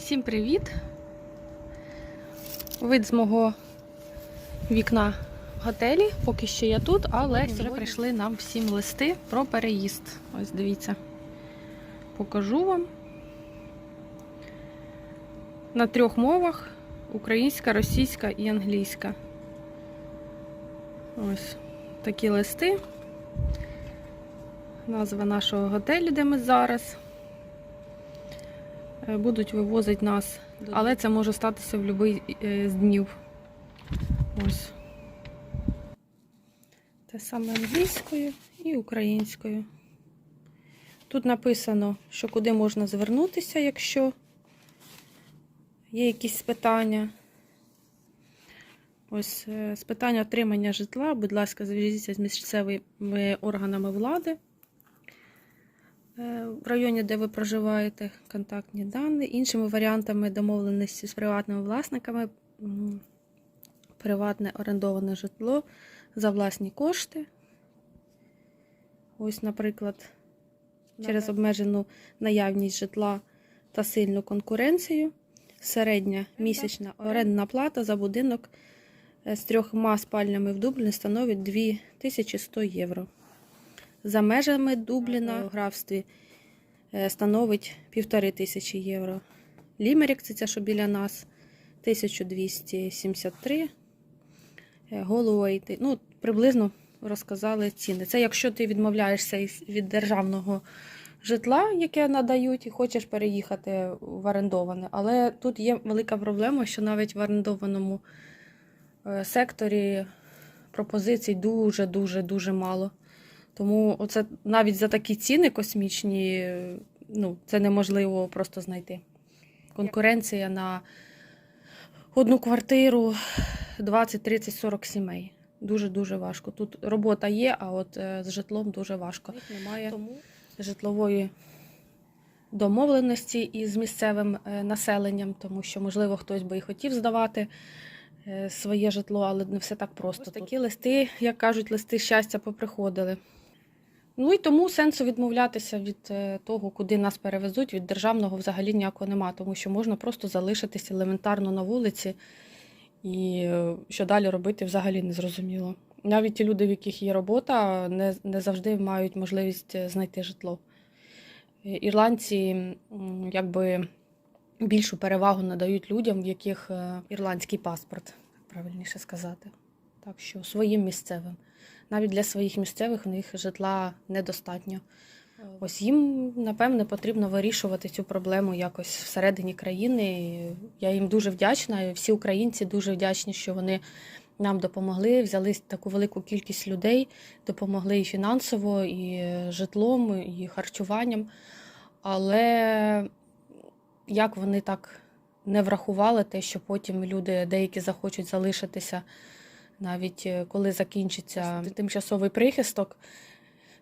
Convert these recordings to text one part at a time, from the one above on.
Всім привіт! Вид з мого вікна в готелі. Поки що я тут, але вже прийшли нам всім листи про переїзд. Ось дивіться. Покажу вам. На трьох мовах: українська, російська і англійська. Ось такі листи. Назва нашого готелю, де ми зараз. Е, Будуть вивозити нас, але це може статися в будь-який з днів. Ось. Те саме англійською і українською. Тут написано, що куди можна звернутися, якщо є якісь питання. Ось е, з питання отримання житла, будь ласка, зв'яжіться з місцевими органами влади е, в районі, де ви проживаєте, контактні дані, іншими варіантами домовленості з приватними власниками, приватне орендоване житло за власні кошти. Ось, наприклад, через обмежену наявність житла та сильну конкуренцію. Середня місячна орендна плата за будинок е, з трьома спальнями в Дубліні становить 2100 євро. За межами Дубліна в графстві е, становить 1500 євро. Лімерік, це ця, що біля нас, 1273. Е, Голуейти, ну, приблизно розказали ціни. Це якщо ти відмовляєшся від державного житла, яке надають, і хочеш переїхати в орендоване. Але тут є велика проблема, що навіть в орендованому е, секторі пропозицій дуже-дуже дуже мало. Тому оце навіть за такі ціни космічні, ну, це неможливо просто знайти. Конкуренція на одну квартиру 20, 30, 40 сімей. Дуже-дуже важко. Тут робота є, а от е, з житлом дуже важко. Немає житлової домовленості із місцевим е, населенням, тому що, можливо, хтось би і хотів здавати е, своє житло, але не все так просто. Такі листи, як кажуть, листи щастя поприходили. Ну і тому сенсу відмовлятися від е, того, куди нас перевезуть, від державного взагалі ніякого нема, тому що можна просто залишитися елементарно на вулиці, і е, що далі робити взагалі не зрозуміло. Навіть ті люди, в яких є робота, не, не завжди мають можливість е, знайти житло. Ірландці якби більшу перевагу надають людям, в яких ірландський паспорт, правильніше сказати. Так що своїм місцевим. Навіть для своїх місцевих в них житла недостатньо. Ось їм, напевне, потрібно вирішувати цю проблему якось всередині країни. Я їм дуже вдячна. і Всі українці дуже вдячні, що вони нам допомогли, взяли таку велику кількість людей, допомогли і фінансово, і житлом, і харчуванням. Але як вони так не врахували те, що потім люди деякі захочуть залишитися, навіть е, коли закінчиться тимчасовий прихисток,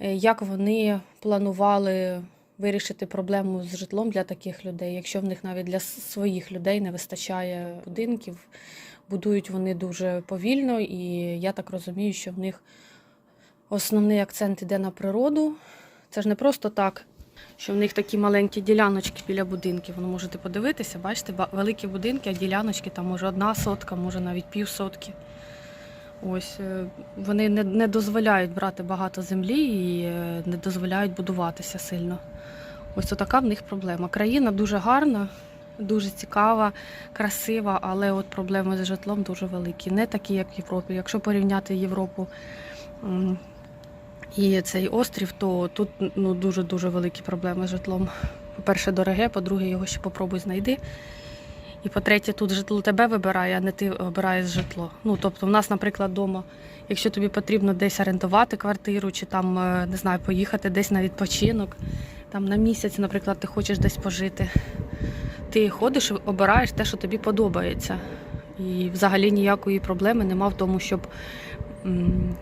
е, як вони планували вирішити проблему з житлом для таких людей, якщо в них навіть для своїх людей не вистачає будинків, будують вони дуже повільно, і я так розумію, що в них основний акцент іде на природу. Це ж не просто так, що в них такі маленькі діляночки біля будинків. Ви можете подивитися, бачите, ба- великі будинки, а діляночки там може одна сотка, може навіть пів сотки. Ось е, вони не, не дозволяють брати багато землі і е, не дозволяють будуватися сильно. Ось така в них проблема. Країна дуже гарна, дуже цікава, красива, але от проблеми з житлом дуже великі. Не такі, як в Європі. Якщо порівняти Європу і цей острів, то тут ну, дуже-дуже великі проблеми з житлом. По-перше, дороге, по-друге, його ще попробуй знайди. І по-третє, тут житло тебе вибирає, а не ти обираєш житло. Ну, тобто, в нас, наприклад, вдома, якщо тобі потрібно десь орендувати квартиру, чи там, е, не знаю, поїхати десь на відпочинок, там на місяць, наприклад, ти хочеш десь пожити, ти ходиш і обираєш те, що тобі подобається. І взагалі ніякої проблеми нема в тому, щоб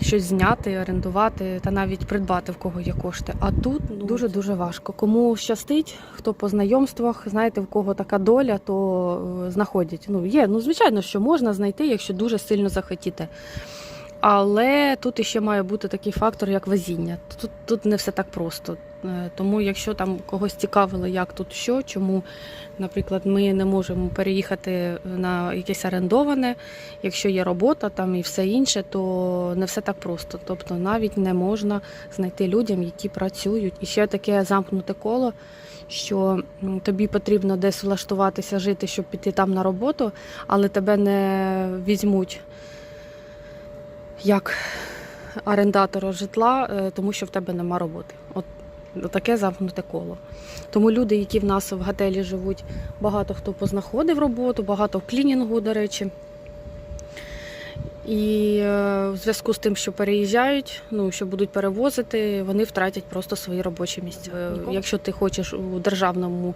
щось зняти, орендувати та навіть придбати в кого є кошти. А тут дуже дуже важко. Кому щастить, хто по знайомствах, знаєте, в кого така доля, то е, знаходять. Ну є, ну звичайно, що можна знайти, якщо дуже сильно захотіти. Але тут іще має бути такий фактор, як везіння. Тут, тут не все так просто. Е, Тому, якщо там когось цікавило, як тут що, чому, наприклад, ми не можемо переїхати на якесь орендоване, якщо є робота там і все інше, то не все так просто. Тобто навіть не можна знайти людям, які працюють. І ще таке замкнуте коло, що тобі потрібно десь влаштуватися, жити, щоб піти там на роботу, але тебе не візьмуть як орендатора житла, е, тому що в тебе нема роботи. От таке замкнуте коло. Тому люди, які в нас в готелі живуть, багато хто познаходив роботу, багато в клінінгу, до речі. І е, в зв'язку з тим, що переїжджають, ну що будуть перевозити, вони втратять просто свої робочі місця. Якщо ти хочеш у державному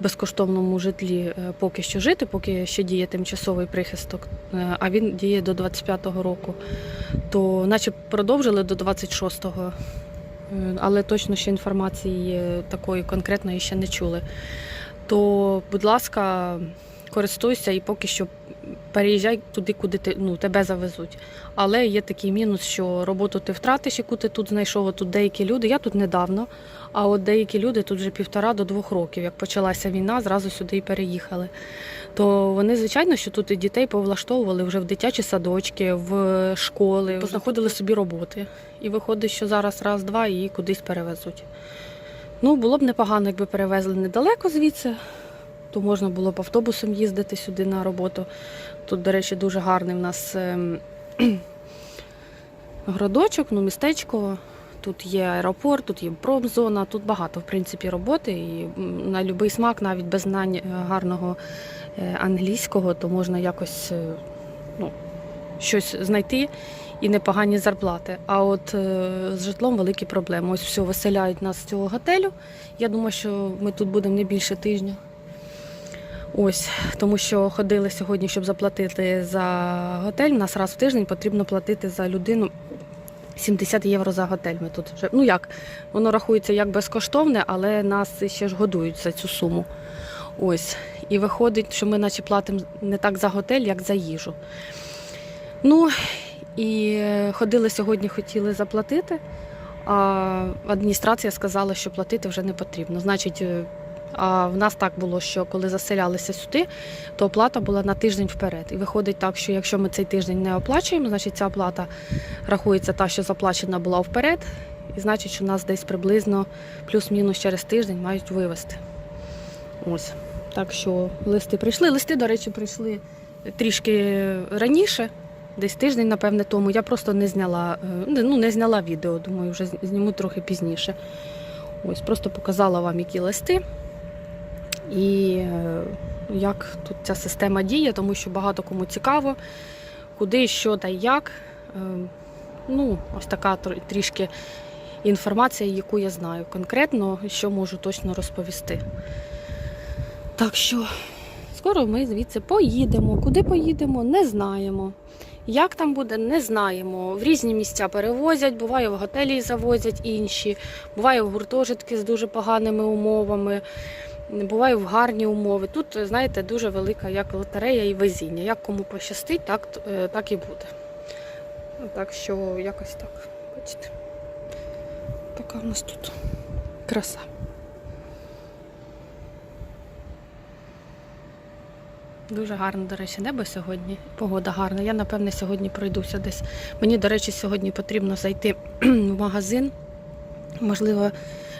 безкоштовному житлі е, поки що жити, поки ще діє тимчасовий прихисток, е, а він діє до 25-го року, то наче продовжили до 26-го, е, але точно ще інформації такої конкретної ще не чули. То, будь ласка, користуйся і поки що переїжджай туди, куди ти, ну, тебе завезуть. Але є такий мінус, що роботу ти втратиш, яку ти тут знайшов. Тут деякі люди, я тут недавно, а от деякі люди тут вже півтора до двох років. Як почалася війна, зразу сюди і переїхали. То вони, звичайно, що тут і дітей повлаштовували вже в дитячі садочки, в школи, познаходили собі роботи. І виходить, що зараз раз-два і кудись перевезуть. Ну, було б непогано, якби перевезли недалеко звідси, то можна було б автобусом їздити сюди на роботу. Тут, до речі, дуже гарний в нас ем, городочок, ну, містечко. Тут є аеропорт, тут є промзона, тут багато в принципі роботи. І на будь-який смак, навіть без знань е, гарного е, англійського, то можна якось е, ну, щось знайти і непогані зарплати. А от з житлом великі проблеми. Ось все, виселяють нас з цього готелю. Я думаю, що ми тут будемо не більше тижня. Ось, тому що ходили сьогодні, щоб заплатити за готель. У нас раз в тиждень потрібно платити за людину 70 євро за готель. Ми тут вже ну як воно рахується як безкоштовне, але нас ще ж годують за цю суму. Ось. І виходить, що ми наче платимо не так за готель, як за їжу. Ну і е, ходили сьогодні, хотіли заплатити. А адміністрація сказала, що платити вже не потрібно. Значить, е, а в нас так було, що коли заселялися сюди, то оплата була на тиждень вперед. І виходить так, що якщо ми цей тиждень не оплачуємо, значить ця оплата рахується та, що заплачена була вперед, і значить, що нас десь приблизно плюс-мінус через тиждень мають вивезти. Ось. Так що листи прийшли. Листи, до речі, прийшли трішки раніше, десь тиждень, напевне, тому. Я просто не зняла, е, ну, не зняла відео, думаю, вже зніму трохи пізніше. Ось, просто показала вам, які листи і е, як тут ця система діє, тому що багато кому цікаво, куди, що та як. Е, Ну, ось така трішки інформація, яку я знаю конкретно, що можу точно розповісти. Так що скоро ми звідси поїдемо. Куди поїдемо, не знаємо. Як там буде, не знаємо. В різні місця перевозять, буває в готелі завозять інші, буває в гуртожитки з дуже поганими умовами, буває в гарні умови. Тут, знаєте, дуже велика як лотерея і везіння. Як кому пощастить, так, е, так і буде. Так що якось так. Бачите. Така в нас тут краса. Дуже гарно, до речі, небо сьогодні. Погода гарна. Я, напевне, сьогодні пройдуся десь. Мені, до речі, сьогодні потрібно зайти в магазин. Можливо,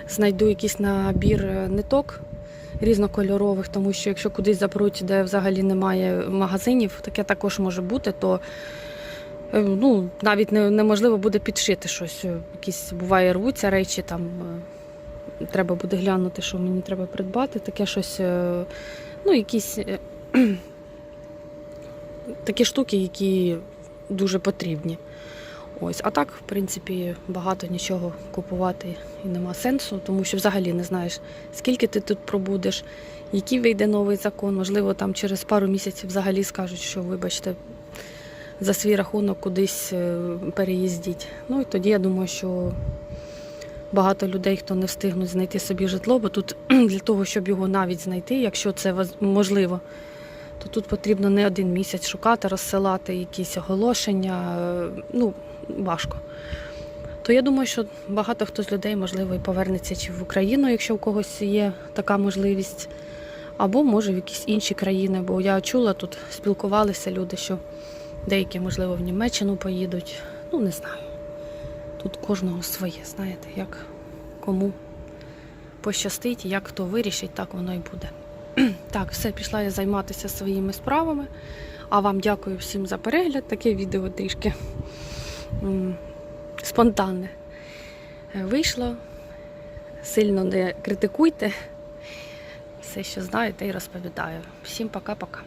знайду якийсь набір е, ниток різнокольорових, тому що якщо кудись запруть, де взагалі немає магазинів, таке також може бути, то е, ну, навіть неможливо буде підшити щось. Якісь буває рвуться речі, там е, треба буде глянути, що мені треба придбати. Таке щось, е, ну, якісь е, такі штуки, які дуже потрібні. Ось, а так, в принципі, багато нічого купувати і нема сенсу, тому що взагалі не знаєш, скільки ти тут пробудеш, який вийде новий закон. Можливо, там через пару місяців взагалі скажуть, що вибачте, за свій рахунок кудись е, переїздіть. Ну і тоді я думаю, що багато людей, хто не встигнуть знайти собі житло, бо тут для того, щоб його навіть знайти, якщо це можливо, то тут потрібно не один місяць шукати, розсилати якісь оголошення. е, Ну, важко. То я думаю, що багато хто з людей, можливо, і повернеться чи в Україну, якщо у когось є така можливість, або може в якісь інші країни. Бо я чула, тут спілкувалися люди, що деякі, можливо, в Німеччину поїдуть. Ну, не знаю. Тут кожного своє, знаєте, як кому пощастить, як хто вирішить, так воно і буде. Так, все, пішла я займатися своїми справами. А вам дякую всім за перегляд. Таке відео трішки спонтанне е, вийшло. Сильно не критикуйте. Все, що знаєте, і розповідаю. Всім пока-пока.